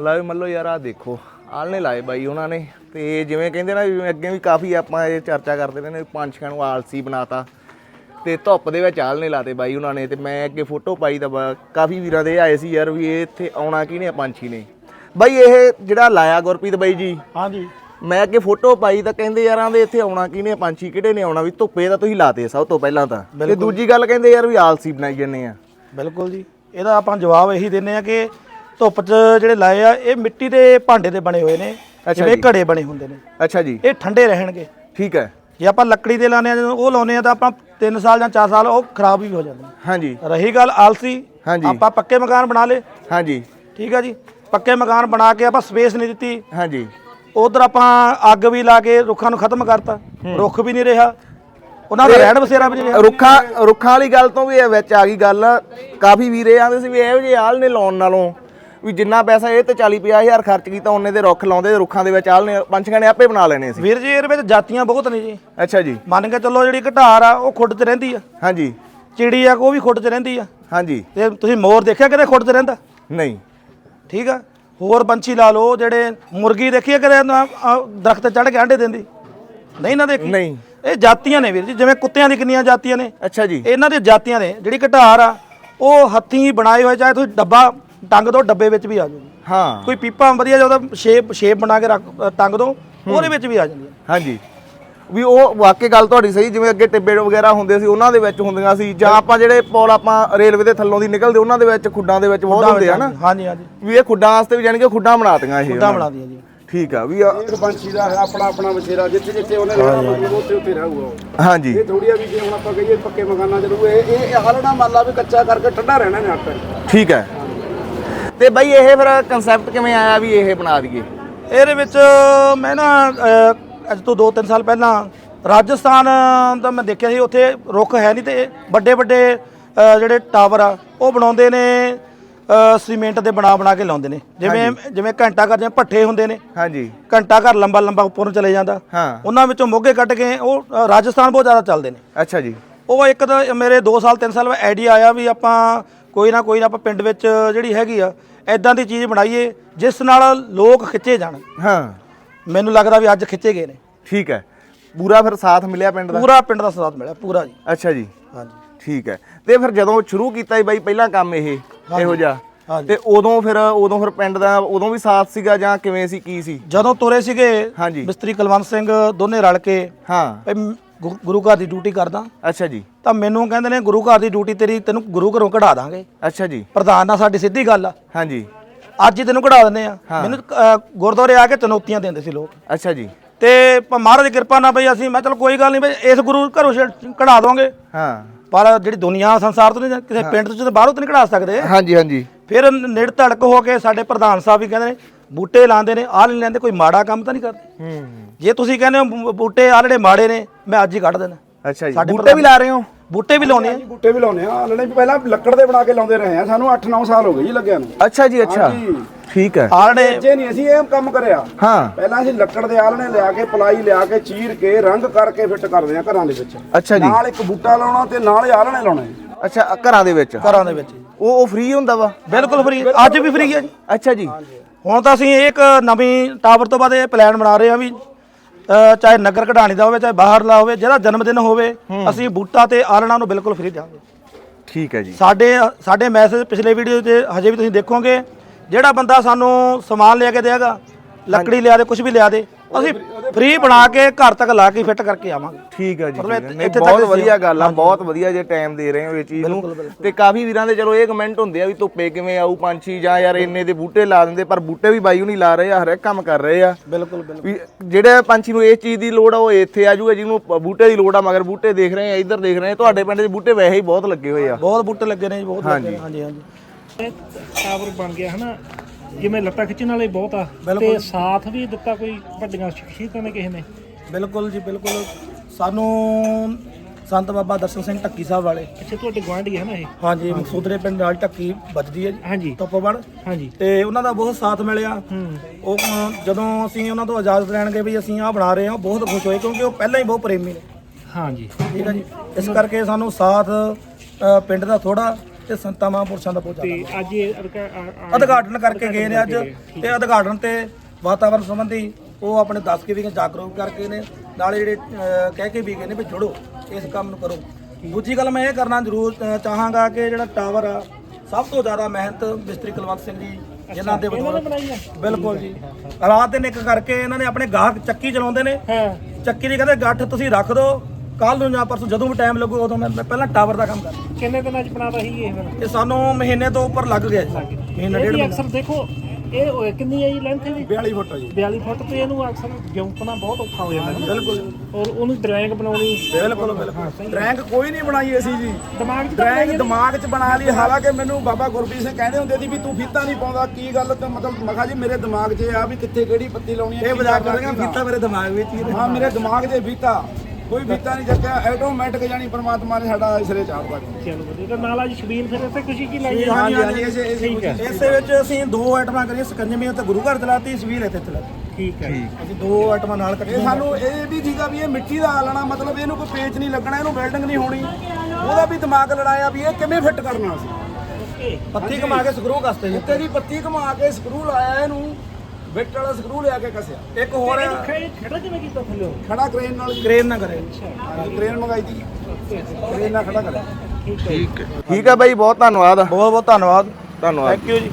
ਲੈ ਵੀ ਮੰਨ ਲਓ ਯਾਰ ਆ ਦੇਖੋ। ਆਲਣੇ ਲਾਏ ਬਾਈ ਉਹਨਾਂ ਨੇ। ਤੇ ਜਿਵੇਂ ਕਹਿੰਦੇ ਨਾ ਵੀ ਅੱਗੇ ਵੀ ਕਾਫੀ ਆਪਾਂ ਇਹ ਚਰਚਾ ਕਰਦੇ ਰਹੇ ਨੇ ਪੰਛੀਆਂ ਨੂੰ ਆਲਸੀ ਬਣਾਤਾ। ਤੇ ਧੁੱਪ ਦੇ ਵਿੱਚ ਆਲਣੇ ਲਾਤੇ ਬਾਈ ਉਹਨਾਂ ਨੇ। ਤੇ ਮੈਂ ਅੱਗੇ ਫੋਟੋ ਪਾਈ ਤਾਂ ਬ- ਕਾਫੀ ਵੀਰਾਂ ਦੇ ਆਏ ਸੀ ਯਾਰ ਵੀ ਇਹ ਇੱਥੇ ਆਉਣਾ ਕਿਹਨੇ ਆ ਪੰਛੀ ਨੇ। ਬਾਈ ਇਹ ਜਿਹੜਾ ਲਾਇਆ ਗੁਰਪ੍ਰੀਤ ਬਾਈ ਜੀ। ਹਾਂਜੀ। ਮੈਂ ਅੱਗੇ ਫੋਟੋ ਪਾਈ ਤਾਂ ਕਹਿੰਦੇ ਯਾਰਾਂ ਦੇ ਇੱਥੇ ਆਉਣਾ ਕਿਹਨੇ ਆ ਪੰਛੀ ਕਿਹੜੇ ਨੇ ਆਉਣਾ? ਵੀ ਧੁੱਪੇ ਤਾਂ ਤੁਸੀਂ ਲਾਤੇ ਸਭ ਤੋਂ ਪਹਿਲਾਂ ਤਾਂ। ਤੇ ਦੂਜੀ ਗੱਲ ਕਹਿੰਦੇ ਯਾਰ ਵੀ ਆਲਸੀ ਬਣਾਈ ਜੰਨੇ ਆ। ਬਿਲਕੁਲ ਜੀ। ਇਹਦਾ ਆਪਾਂ ਜਵਾਬ ਇਹੀ ਦਿੰਨੇ ਆ ਕਿ ਧੁੱਪ 'ਚ ਜਿਹੜੇ ਲਾਏ ਆ ਇਹ ਮਿੱਟੀ ਦੇ ਭਾਂਡੇ ਦੇ ਬਣੇ ਹੋਏ ਨੇ। ਅੱਛਾ ਜਿਵੇਂ ਘੜੇ ਬਣੇ ਹੁੰਦੇ ਨੇ। ਅੱਛਾ ਜੀ। ਇਹ ਠੰਡੇ ਰਹਿਣਗੇ। ਠੀਕ ਹੈ। ਜੇ ਆਪਾਂ ਲੱਕੜੀ ਦੇ ਲਾਉਂਦੇ ਆ ਜਦੋਂ ਉਹ ਲਾਉਂਦੇ ਆ ਤਾਂ ਆਪਾਂ 3 ਸਾਲ ਜਾਂ 4 ਸਾਲ ਉਹ ਖਰਾਬ ਵੀ ਹੋ ਜਾਂਦੇ ਨੇ। ਹਾਂਜੀ। ਰਹੀ ਗੱਲ ਆਲਸੀ ਹਾਂਜੀ। ਆਪਾਂ ਪੱਕੇ ਮਕਾਨ ਬਣਾ ਲੇ ਹਾਂਜੀ। ਠੀਕ ਆ ਜੀ। ਪੱਕੇ ਮਕਾਨ ਬਣਾ ਕੇ ਆਪਾਂ ਸਪੇਸ ਨਹੀਂ ਦਿੱਤੀ। ਹਾਂਜੀ। ਉਧਰ ਆਪਾਂ ਅੱਗ ਵੀ ਲਾ ਕੇ ਰੁੱਖਾਂ ਨੂੰ ਖਤਮ ਕਰਤਾ। ਰੁੱਖ ਵੀ ਨਹੀਂ ਰਿਹਾ। ਉਹਨਾਂ ਦਾ ਰਹਿਣ ਬਸੇਰਾ ਵੀ ਨਹੀਂ ਰੁੱਖਾਂ ਰੁੱਖਾਂ ਵਾਲੀ ਗੱਲ ਤੋਂ ਵੀ ਇਹ ਵਿੱਚ ਆ ਗਈ ਗੱਲ। ਕਾਫੀ ਵੀਰੇ ਆਂਦੇ ਸੀ ਵੀ ਇਹੋ ਜਿਹੇ ਆਲ ਨੇ ਲਾਉਣ ਨਾਲੋਂ ਵੀ ਜਿੰਨਾ ਪੈਸਾ ਇਹ ਤੇ 40 ਹਜ਼ਾਰ ਖਰਚ ਕੀਤਾ ਉਹਨੇ ਦੇ ਰੁੱਖ ਲਾਉਂਦੇ ਰੁੱਖਾਂ ਦੇ ਵਿੱਚ ਆਲ ਨੇ ਪੰਛੀਆਂ ਨੇ ਆਪੇ ਬਣਾ ਲੈਣੇ ਸੀ। ਵੀਰ ਜੀ ਇਹਦੇ ਵਿੱਚ ਜਾਤੀਆਂ ਬਹੁਤ ਨੇ ਜੀ। ਅੱਛਾ ਜੀ। ਮੰਨ ਕੇ ਚੱਲੋ ਜਿਹੜੀ ਘਟਾਰ ਆ ਉਹ ਖੁੱਡ 'ਚ ਰਹਿੰਦੀ ਆ। ਹਾਂਜੀ। ਚਿੜੀ ਆ ਉਹ ਵੀ ਖੁੱਡ 'ਚ ਰਹਿੰਦੀ ਆ। ਹਾਂਜੀ। ਤੇ ਤੁਸੀਂ ਮੋਰ ਦੇਖਿਆ ਕਿਤੇ ਖੁੱਡ 'ਚ ਰਹਿੰਦਾ? ਨਹੀਂ। ਠੀਕ ਆ। ਹੋਰ ਪੰਛੀ ਲਾ ਲਓ ਜਿਹੜੇ ਮੁਰਗੀ ਦੇਖੀ ਆ ਅਹ, ਦਰਖਤ ਚੜ੍ਹ ਕੇ ਆਂਡੇ ਦਿੰਦੀ? ਨਹੀਂ ਨਾ ਦੇਖੀ? ਨਹੀਂ। ਇਹ ਜਾਤੀਆਂ ਨੇ ਵੀਰ ਜੀ ਜਿਵੇਂ ਕੁੱਤਿਆਂ ਦੀ ਕਿੰਨੀਆਂ ਜਾਤੀਆਂ ਨੇ। ਅੱਛਾ ਜੀ। ਇਹਨਾਂ ਦੀ ਜਾਤੀਆਂ ਨੇ ਜਿਹੜੀ ਘਟਾਰ ਆ ਉਹ ਹੱਥੀਂ ਬਣਾਏ ਹੋਏ ਚਾਹੇ ਤੁਸੀਂ ਡੱਬਾ ਟੰਗ ਦੋ ਡੱਬੇ ਵਿੱਚ ਵੀ ਆ ਜਾਊਗੀ ਹਾਂ। ਕੋਈ ਪੀਪਾ ਵਧੀਆ ਜਿਹਾ ਉਹਦਾ ਸ਼ੇਪ ਸ਼ੇਪ ਬਣਾ ਕੇ ਰੱਖ ਟੰਗ ਦੋ ਉਹਦੇ ਵਿੱਚ ਵੀ ਆ ਜਾਂਦੀ ਹੈ ਹਾਂਜੀ। ਵੀ ਉਹ ਵਾਕਈ ਗੱਲ ਤੁਹਾਡੀ ਸਹੀ ਜਿਵੇਂ ਅੱਗੇ ਟਿੱਬੇ ਵਗੈਰਾ ਹੁੰਦੇ ਸੀ ਉਹਨਾਂ ਦੇ ਵਿੱਚ ਹੁੰਦੀਆਂ ਸੀ ਜਾਂ ਆਪਾਂ ਜਿਹੜੇ ਪੌਲ ਆਪਾਂ ਰੇਲਵੇ ਦੇ ਥੱਲੋਂ ਦੀ ਨਿਕਲਦੇ ਉਹਨਾਂ ਦੇ ਵਿੱਚ ਖੁੱਡਾਂ ਦੇ ਵਿੱਚ ਬਹੁਤ ਹੁੰਦੇ ਆ ਨਾ। ਹਾਂਜੀ ਹਾਂਜੀ। ਵੀ ਇਹ ਖੁੱਡਾਂ ਵਾਸਤੇ ਵੀ ਜਾਣੀ ਕਿ ਖੁੱਡਾਂ ਬਣਾਤੀਆਂ ਇਹ ਕਿੱਦਾਂ ਬਣਾਦੀਆਂ ਜੀ। ਠੀਕ ਆ ਵੀ ਇੱਕ ਪੰਛੀ ਦਾ ਹੈ ਆਪਣਾ ਆਪਣਾ ਵਛੇਰਾ ਜਿੱਥੇ ਜਿੱਥੇ ਉਹਨੇ ਰਹਿਣਾ ਮਤਲਬ ਉੱਥੇ ਉੱਥੇ ਰਹੂਗਾ। ਹਾਂਜੀ। ਇਹ ਥੋੜੀ ਆ ਵੀ ਜੇ ਹੁਣ ਆਪਾਂ ਕਹੀਏ ਪੱਕੇ ਮਕਾਨਾਂ ਚ ਰਹੂ ਇਹ ਇਹ ਹਾਲਣਾ ਮੰਨ ਲਾ ਵੀ ਕੱਚਾ ਕਰਕੇ ਠੰਡਾ ਰਹਿਣਾ ਨੇ ਆਪੇ ਠੀਕ ਹੈ। ਤੇ ਬਾਈ ਇਹ ਫਿਰ ਕਨਸੈਪਟ ਕਿਵੇਂ ਆਇਆ ਵੀ ਇਹ ਬਣਾ ਦਈਏ? ਇਹਦੇ ਵਿੱਚ ਮੈਂ ਨਾ ਅੱਜ ਤੋਂ 2-3 ਸਾਲ ਪਹਿਲਾਂ ਰਾਜਸਥਾਨ ਦਾ ਮੈਂ ਦੇਖਿਆ ਸੀ ਉੱਥੇ ਰੁੱਖ ਹੈ ਨਹੀਂ ਤੇ ਵੱਡੇ ਵੱਡੇ ਜਿਹੜੇ ਟਾਵਰ ਆ ਉਹ ਬਣਾਉਂਦੇ ਨੇ ਸੀਮੈਂਟ ਦੇ ਬਣਾ ਬਣਾ ਕੇ ਲਾਉਂਦੇ ਨੇ। ਜਿਵੇਂ ਜਿਵੇਂ ਘੰਟਾ ਘਰ ਜਿਵੇਂ ਭੱਠੇ ਹੁੰਦੇ ਨੇ। ਹਾਂਜੀ। ਘੰਟਾ ਘਰ ਲੰਬਾ ਲੰਬਾ ਉੱਪਰ ਨੂੰ ਚਲੇ ਜਾਂਦਾ। ਹਾਂ। ਉਹਨਾਂ ਵਿੱਚੋਂ ਮੋਗੇ ਕੱਢ ਕੇ ਉਹ ਅ, ਰਾਜਸਥਾਨ ਬਹੁਤ ਜ਼ਿਆਦਾ ਚੱਲਦੇ ਨੇ। ਅੱਛਾ ਜੀ। ਉਹ ਇੱਕ ਤਾਂ ਮੇਰੇ 2 ਸਾਲ 3 ਸਾਲ ਬਾਅਦ ਆਈਡੀਆ ਆਇਆ ਵੀ ਆਪਾਂ ਕੋਈ ਨਾ ਕੋਈ ਨਾ ਆਪਾਂ ਪਿੰਡ ਵਿੱਚ ਜਿਹੜੀ ਹੈਗੀ ਆ ਐਦਾਂ ਦੀ ਚੀਜ਼ ਬਣਾਈਏ ਜਿਸ ਨਾਲ ਲੋਕ ਖਿੱਚੇ ਜਾਣ। ਹਾਂ। ਮੈਨੂੰ ਲੱਗਦਾ ਵੀ ਅੱਜ ਖਿੱਚੇ ਗਏ ਨੇ। ਠੀਕ ਹੈ। ਪੂਰਾ ਫਿਰ ਸਾਥ ਮਿਲਿਆ ਪਿੰਡ ਦਾ? ਪੂਰਾ ਪਿੰਡ ਦਾ ਸਾਥ ਮਿਲਿਆ ਪੂਰਾ ਜੀ। ਅੱਛਾ ਜੀ। ਹਾਂਜੀ। ਠੀਕ ਹੈ। ਤੇ ਫਿਰ ਜਦੋਂ ਸ਼ੁਰੂ ਕੀਤਾ ਸੀ ਬਾਈ ਪਹਿਲਾਂ ਕੰਮ ਇਹ ਇਹੋ ਜਿਹਾ। ਤੇ ਉਦੋਂ ਫਿਰ ਉਦੋਂ ਫਿਰ ਪਿੰਡ ਦਾ ਉਦੋਂ ਵੀ ਸਾਥ ਸੀਗਾ ਜਾਂ ਕਿਵੇਂ ਸੀ ਕੀ ਸੀ? ਜਦੋਂ ਤੁਰੇ ਸੀਗੇ ਹਾਂਜੀ। ਮਿਸਤਰੀ ਕੁਲਵੰਤ ਸਿੰਘ ਦੋਨੇ ਰਲ ਕੇ ਹਾਂ। ਗੁ- ਗੁਰੂ ਘਰ ਦੀ ਡਿਊਟੀ ਕਰਦਾ। ਅੱਛਾ ਜੀ। ਤਾਂ ਮੈਨੂੰ ਕਹਿੰਦੇ ਨੇ ਗੁਰੂ ਘਰ ਦੀ ਡਿਊਟੀ ਤੇਰੀ ਤੈਨੂੰ ਗੁਰੂ ਘਰੋਂ ਕਢਾ ਦਾਂਗੇ। ਅੱਛਾ ਜੀ। ਪ੍ਰਧਾਨ ਨਾਲ ਸਾਡੀ ਸਿੱਧੀ ਗੱਲ ਆ। ਹਾਂਜੀ। ਅੱਜ ਹੀ ਤੈਨੂੰ ਕਢਾ ਦਿੰਦੇ ਆ। ਮੈਨੂੰ ਗੁਰਦੁਆਰੇ ਆ ਕੇ ਚੁਣੌਤੀਆਂ ਦਿੰਦੇ ਸੀ ਲੋਕ। ਅੱਛਾ ਜੀ। ਤੇ ਪ- ਮਹਾਰਾਜ ਦੀ ਕਿਰਪਾ ਨਾਲ ਬਈ ਅਸੀਂ ਮੈਂ ਚਲ ਕੋਈ ਗੱਲ ਨਹੀਂ ਬਈ ਇਸ ਗੁਰੂ ਘਰੋਂ ਕਢਾ ਦੋਗੇ। ਹਾਂ। ਪਰ ਜਿਹੜੀ ਦੁਨੀਆ ਸੰਸਾਰ ਤੋਂ ਨਹੀਂ ਕਿਸੇ ਪਿੰਡ ਤੋਂ ਤਾਂ ਬਾਹਰੋਂ ਤਾਂ ਨਹੀਂ ਕਢਾ ਸਕਦੇ। ਹਾਂਜੀ ਹਾਂਜੀ। ਫਿਰ ਨਿੜ ਧੜਕ ਹੋ ਕੇ ਸਾਡੇ ਪ੍ਰਧਾਨ ਸਾਹਿਬ ਵੀ ਕਹਿੰਦੇ ਨੇ ਬੂਟੇ ਲਾਉਂਦੇ ਨੇ ਆਹ ਨਹੀਂ ਲੈਂਦੇ ਕੋਈ ਮਾੜਾ ਕੰਮ ਤਾਂ ਨਹੀਂ ਕਰਦੇ। ਹੂੰ। ਜੇ ਤੁਸੀਂ ਕਹਿੰਦੇ ਹੋ ਬੂ- ਬੂਟੇ ਆਹ ਜਿਹੜੇ ਮਾੜੇ ਨੇ ਮੈਂ ਅੱਜ ਹੀ ਕੱਢ ਦੇਣਾ। ਅੱਛਾ ਜੀ ਸਾਡੇ ਬੂਟੇ ਵੀ ਲਾ ਰਹੇ ਹੋ? ਬੂਟੇ ਵੀ ਲਾਉਣੇ ਆ। ਜੀ ਬੂਟੇ ਵੀ ਲਾਉਨੇ ਆ। ਆਲਣੇ ਵੀ ਪਹਿਲਾਂ ਲੱਕੜ ਦੇ ਬਣਾ ਕੇ ਲਾਉਂਦੇ ਰਹੇ ਆ ਸਾਨੂੰ 8-9 ਸਾਲ ਹੋ ਗਏ ਜੀ ਲੱਗਿਆ ਨੂੰ। ਅੱਛਾ ਜੀ ਅੱਛਾ। ਹਾਂਜੀ। ਠੀਕ ਹੈ। ਆਲਣੇ ਜੇ ਨਹੀਂ ਅਸੀਂ ਇਹ ਕੰਮ ਕਰਿਆ ਹਾਂ। ਪਹਿਲਾਂ ਅਸੀਂ ਲੱਕੜ ਦੇ ਆਲਣੇ ਲਿਆ ਕੇ ਪਲਾਈ ਲਿਆ ਕੇ ਚੀਰ ਕੇ ਰੰਗ ਕਰਕੇ ਫਿੱਟ ਕਰਦੇ ਆ ਘਰਾਂ ਦੇ ਵਿੱਚ। ਅੱਛਾ ਜੀ। ਨਾਲ ਇੱਕ ਬੂਟਾ ਲਾਉਣਾ ਤੇ ਨਾਲ ਹੀ ਆਲਣੇ ਲਾਉਣੇ। ਅੱਛਾ ਘਰਾਂ ਦੇ ਵਿੱਚ? ਘਰਾਂ ਦੇ ਵਿੱਚ। ਉਹ ਉਹ ਫ੍ਰੀ ਹੁੰਦਾ ਵਾ? ਬਿਲਕੁਲ ਫ੍ਰੀ ਅੱਜ ਵੀ ਫ੍ਰੀ ਹੈ ਜੀ। ਅੱਛਾ ਜੀ। ਹੁਣ ਤਾਂ ਅਸੀਂ ਇੱਕ ਨਵੀਂ ਟਾਵਰ ਤੋਂ ਬਾਅਦ ਇਹ ਪਲਾਨ ਬਣਾ ਰਹੇ ਹਾਂ ਵੀ ਅ, ਚਾਹੇ ਨਗਰ ਕਢਾਣੀ ਦਾ ਹੋਵੇ ਚਾਹੇ ਬਾਹਰਲਾ ਹੋਵੇ ਜਿਹੜਾ ਜਨਮ ਦਿਨ ਹੋਵੇ ਅਸੀਂ ਬੂਟਾ ਤੇ ਆਲਣਾ ਨੂੰ ਬਿਲਕੁਲ ਫ੍ਰੀ ਦਿਆਂਗੇ। ਠੀਕ ਹੈ ਜੀ। ਸਾਡੇ ਸਾਡੇ ਮੈਸੇਜ ਪਿਛਲੇ ਵੀਡੀਓ 'ਚ ਹਜੇ ਵੀ ਤੁਸੀਂ ਦੇਖੋਗੇ ਜਿਹੜਾ ਬੰਦਾ ਸਾਨੂੰ ਸਮਾਨ ਲਿਆ ਕੇ ਦੇਗਾ ਲੱਕੜੀ ਲਿਆ ਦੇ ਕੁਝ ਵੀ ਲਿਆ ਦੇ ਅਸੀਂ ਫ੍ਰੀ ਬਣਾ ਕੇ ਘਰ ਤੱਕ ਲਾ ਕੇ ਫਿੱਟ ਕਰਕੇ ਆਵਾਂਗੇ। ਠੀਕ ਹੈ ਜੀ ਮਤਲਬ ਠੀਕ ਹੈ। ਨਹੀਂ ਇੱਥੇ ਤੱਕ ਬਹੁਤ ਵਧੀਆ ਗੱਲ ਆ ਬਹੁਤ ਵਧੀਆ ਜੇ ਟਾਈਮ ਦੇ ਰਹੇ ਹੋ ਇਹ ਚੀਜ਼ ਨੂੰ। ਤੇ ਕਾਫੀ ਵੀਰਾਂ ਦੇ ਚਲੋ ਇਹ ਕਮੈਂਟ ਹੁੰਦੇ ਆ ਵੀ ਧੁੱਪੇ ਕਿਵੇਂ ਆਊ ਪੰਛੀ ਜਾਂ ਯਾਰ ਇੰਨੇ ਦੇ ਬੂਟੇ ਲਾ ਦਿੰਦੇ ਪਰ ਬੂਟੇ ਵੀ ਬਾਈ ਨਹੀਂ ਲਾ ਰਹੇ ਆ ਹਰ ਇੱਕ ਕੰਮ ਕਰ ਰਹੇ ਆ। ਬਿਲਕੁਲ ਬਿਲਕੁਲ। ਵੀ ਜਿਹੜੇ ਪੰਛੀ ਨੂੰ ਇਸ ਚੀਜ਼ ਦੀ ਲੋੜ ਆ ਉਹ ਇੱਥੇ ਆ ਜਾਊਗਾ ਜਿਹਨੂੰ ਪ- ਬੂਟੇ ਦੀ ਲੋੜ ਆ ਮਗਰ ਬੂਟੇ ਦੇਖ ਰਹੇ ਆ ਇੱਧਰ ਦੇਖ ਰਹੇ ਆ ਤੁਹਾਡੇ ਪਿੰਡ 'ਚ ਬੂਟੇ ਵੈਸੇ ਹੀ ਬਹੁਤ ਲੱਗੇ ਹੋਏ ਆ। ਬਹੁਤ ਬੂਟੇ ਲੱਗੇ ਨੇ ਜੀ ਬਹੁਤ ਲੱਗੇ ਨੇ। ਹਾਂਜੀ। ਹਾਂਜੀ ਟਾਵਰ ਬਣ ਗਿਆ ਹਨਾ। ਜਿਵੇਂ ਲੱਤਾਂ ਖਿੱਚਣ ਵਾਲੇ ਬਹੁਤ ਆ ਤੇ ਸਾਥ ਵੀ ਦਿੱਤਾ ਕੋਈ ਵੱਡੀਆਂ ਸ਼ਖਸੀਅਤਾਂ ਨੇ ਕਿਸੇ ਨੇ? ਬਿਲਕੁਲ ਜੀ ਬਿਲਕੁਲ। ਸਾਨੂੰ ਸੰਤ ਬਾਬਾ ਦਰਸ਼ਨ ਸਿੰਘ ਟੱਕੀ ਸਾਹਿਬ ਵਾਲੇ। ਅੱਛਾ ਤੁਹਾਡੇ ਗੁਆਂਢੀ ਹੈ ਨਾ ਇਹ? ਹਾਂਜੀ ਮਕਸੂਦਰੇ ਪਿੰਡ ਨਾਲ ਟੱਕੀ ਵੱਜਦੀ ਹੈ ਜੀ ਹਾਂਜੀ। ਟੱਪੋਵੜ ਹਾਂਜੀ। ਤੇ ਉਹਨਾਂ ਦਾ ਬਹੁਤ ਸਾਥ ਮਿਲਿਆ। ਉਹ ਜਦੋਂ ਅਸੀਂ ਉਹਨਾਂ ਤੋਂ ਇਜਾਜ਼ਤ ਲੈਣ ਗਏ ਵੀ ਅਸੀਂ ਆਹ ਬਣਾ ਰਹੇ ਹਾਂ ਬਹੁਤ ਖੁਸ਼ ਹੋਏ ਕਿਉਂਕਿ ਉਹ ਪਹਿਲਾਂ ਹੀ ਬਹੁਤ ਪ੍ਰੇਮੀ ਨੇ। ਹਾਂਜੀ। ਠੀਕ ਹੈ ਜੀ। ਇਸ ਕਰਕੇ ਸਾਨੂੰ ਸਾਥ ਪਿੰਡ ਦਾ ਥੋੜਾ ਤੇ ਸੰਤਾਂ ਮਹਾਂਪੁਰਸ਼ਾਂ ਦਾ ਜ਼ਿਆਦਾ ਤੇ ਅੱਜ ਇਹ ਅਧਿਕਾ- ਆ- ਆ- ਉਦਘਾਟਨ ਕਰਕੇ ਗਏ ਨੇ ਅੱਜ। ਤੇ ਉਦਘਾਟਨ ਤੇ ਵਾਤਾਵਰਣ ਸੰਬੰਧੀ ਉਹ ਆਪਣੇ ਦੱਸ ਕੇ ਵੀ ਗਏ ਜਾਗਰੂਕ ਕਰਕੇ ਨੇ। ਨਾਲੇ ਜਿਹੜੇ ਅਹ, ਕਹਿ ਕੇ ਵੀ ਗਏ ਨੇ ਵੀ ਜੁੜੋ ਇਸ ਕੰਮ ਨੂੰ ਕਰੋ। ਦੂਜੀ ਗੱਲ ਮੈਂ ਇਹ ਕਰਨਾ ਜ਼ਰੂਰ ਅਹ, ਚਾਹਾਂਗਾ ਕਿ ਜਿਹੜਾ ਟਾਵਰ ਆ ਸਭ ਤੋਂ ਜ਼ਿਆਦਾ ਮਿਹਨਤ ਮਿਸਤਰੀ ਕੁਲਵੰਤ ਸਿੰਘ ਜੀ ਜਿਨ੍ਹਾਂ ਦੇ ਬਦੌਲਤ ਬਣਾਈ ਬਿਲਕੁਲ ਜੀ। ਰਾਤ ਦਿਨ ਇੱਕ ਕਰਕੇ ਇਹਨਾਂ ਨੇ ਆਪਣੇ ਗਾਹਕ ਚੱਕੀ ਚਲਾਉਂਦੇ ਨੇ। ਹਾਂ। ਚੱਕੀ ਦੀ ਕਹਿੰਦੇ ਗੱਠ ਤੁਸੀਂ ਰੱਖ ਦਿਓ ਕੱਲ ਨੂੰ ਜਾਂ ਪਰਸੋਂ ਜਦੋਂ ਵੀ ਟਾਈਮ ਲੱਗੂ ਉਦੋਂ ਮੈਂ ਮੈਂ ਪਹਿਲਾਂ ਟਾਵਰ ਦਾ ਕੰਮ ਕਰਦਾ। ਕਿੰਨੇ ਦਿਨਾਂ ਚ ਬਣਾਤਾ ਸੀ ਇਹ ਫਿਰ? ਇਹ ਸਾਨੂੰ ਮਹੀਨੇ ਤੋਂ ਉੱਪਰ ਲੱਗ ਗਿਆ ਜੀ। ਮਹੀਨਾ ਡੇਢ ਮਹੀਨਾ। ਅਕਸਰ ਦੇਖੋ ਇਹ ਹੋਏ ਕਿੰਨੀ ਹੈ ਜੀ ਲੈਂਥ ਇਹਦੀ? 42 ਫੁੱਟ ਆ ਜੀ। 42 ਫੁੱਟ ਤੇ ਇਹਨੂੰ ਅਕਸਰ ਜੰਪਣਾ ਬਹੁਤ ਔਖਾ ਹੋ ਜਾਂਦਾ। ਨਾ। ਬਿਲਕੁਲ। ਔਰ ਉਹਨੂੰ ਡਰਾਇੰਗ ਬਣਾਉਣੀ। ਬਿਲਕੁਲ ਬਿਲਕੁਲ। ਡਰੈਂਕ ਕੋਈ ਨਹੀਂ ਬਣਾਈ ਅਸੀਂ ਜੀ। ਦਿਮਾਗ 'ਚ ਤਾਂ ਡਰੈਂਕ ਦਿਮਾਗ 'ਚ ਬਣਾ ਲਈ। ਹਾਲਾਂਕਿ ਮੈਨੂੰ ਬਾਬਾ ਗੁਰਪ੍ਰੀਤ ਸਿੰਘ ਕਹਿੰਦੇ ਹੁੰਦੇ ਸੀ ਵੀ ਤੂੰ ਫੀਤਾ ਨਹੀਂ ਪਾਉਂਦਾ। ਕੀ ਗੱਲ ਤੇ ਮਤਲਬ ਮੈਂ ਕਿਹਾ ਜੀ ਮੇਰੇ ਦਿਮਾਗ 'ਚ ਇਹ ਆ ਵੀ ਕਿੱਥੇ ਕਿਹੜੀ ਪੱਤੀ ਲਾਉਣੀ ਹੈ ਇਹ ਮਜ਼ਾਕ ਕਰਨਾ, ਕਰਾਂਗਾ ਕੀ ਫੀਤਾ ਮੇਰੇ ਦਿਮਾਗ ਵਿੱਚ ਹੀ ਹੈ। ਹਾਂ ਮੇਰੇ ਦਿਮਾਗ 'ਚ ਫੀਤਾ। ਕੋਈ ਫੀਤਾ ਨਹੀਂ ਚੱਕਿਆ ਆਟੋਮੈਟਿਕ ਜਾਨੀ ਪ੍ਰਮਾਤਮਾ ਨੇ ਸਾਡਾ ਸਿਰੇ ਚਾੜਦਾ ਚਲੋ ਵਧੀਆ ਤੇ ਨਾਲ ਅੱਜ ਸ਼ਬੀਲ ਫਿਰ ਇੱਥੇ ਖੁਸ਼ੀ ਕੀ ਲਾਈ ਹਾਂ, ਹਾਂਜੀ ਹਾਂਜੀ, ਇਸੇ ਇਸੇ ਠੀਕ ਹੈ। ਇਸੇ ਵਿੱਚ ਅਸੀਂ ਦੋ ਆਈਟਮਾਂ ਕਰੀਆਂ ਸਕੰਜਮੀ ਉੱਤੇ ਗੁਰੂ ਘਰ ਚਲਾਤੀ ਸਵੀਰ ਇੱਥੇ ਚਲਾਤੀ ਠੀਕ ਹੈ। ਅਸੀਂ ਦੋ ਆਈਟਮਾਂ ਨਾਲ ਇਹ ਸਾਨੂੰ ਇਹ ਵੀ ਸੀਗਾ ਵੀ ਇਹ ਮਿੱਟੀ ਦਾ ਆਲਣਾ ਮਤਲਬ ਇਹਨੂੰ ਕੋਈ ਪੇਚ ਨਹੀਂ ਲੱਗਣਾ ਇਹਨੂੰ ਵੈਲਡਿੰਗ ਨਹੀਂ ਹੋਣੀ। ਉਹਦਾ ਵੀ ਦਿਮਾਗ ਲੜਾਇਆ ਵੀ ਇਹ ਕਿਵੇਂ ਫਿੱਟ ਕਰਨਾ ਸੀ ਓਕੇ ਪੱਤੀ ਘਮਾ ਕੇ ਸਕਰੂ ਕਸਤੇ ਜੀ। ਉੱਤੇ ਦੀ ਪੱਤੀ ਘੁਮਾ ਕੇ ਸਕਰੂ ਲਾਇਆ ਇਹਨੂੰ। ਬਿੱਟ ਵਾਲਾ ਸਕਰੂ ਲਿਆ ਕੇ ਕੱਸਿਆ। ਇੱਕ ਹੋਰ ਖੇ- ਖੜਾ ਕਿਵੇਂ ਕੀਤਾ ਥੱਲੇ ਖੜਾ ਕ੍ਰੇਨ ਨਾਲ ਕ੍ਰੇਨ ਨਾ ਕਰੇ ਕ੍ਰੇਨ ਮੰਗਾਈ ਦੀ ਕ੍ਰੇਨ ਨਾਲ ਖੜਾ ਕਰਿਆ। ਠੀਕ ਹੈ। ਠੀਕ ਹੈ। ਬਾਈ ਬਹੁਤ ਧੰਨਵਾਦ। ਬਹੁਤ ਬਹੁਤ ਧੰਨਵਾਦ। ਧੰਨਵਾਦ। ਥੈਂਕ ਯੂ ਜੀ।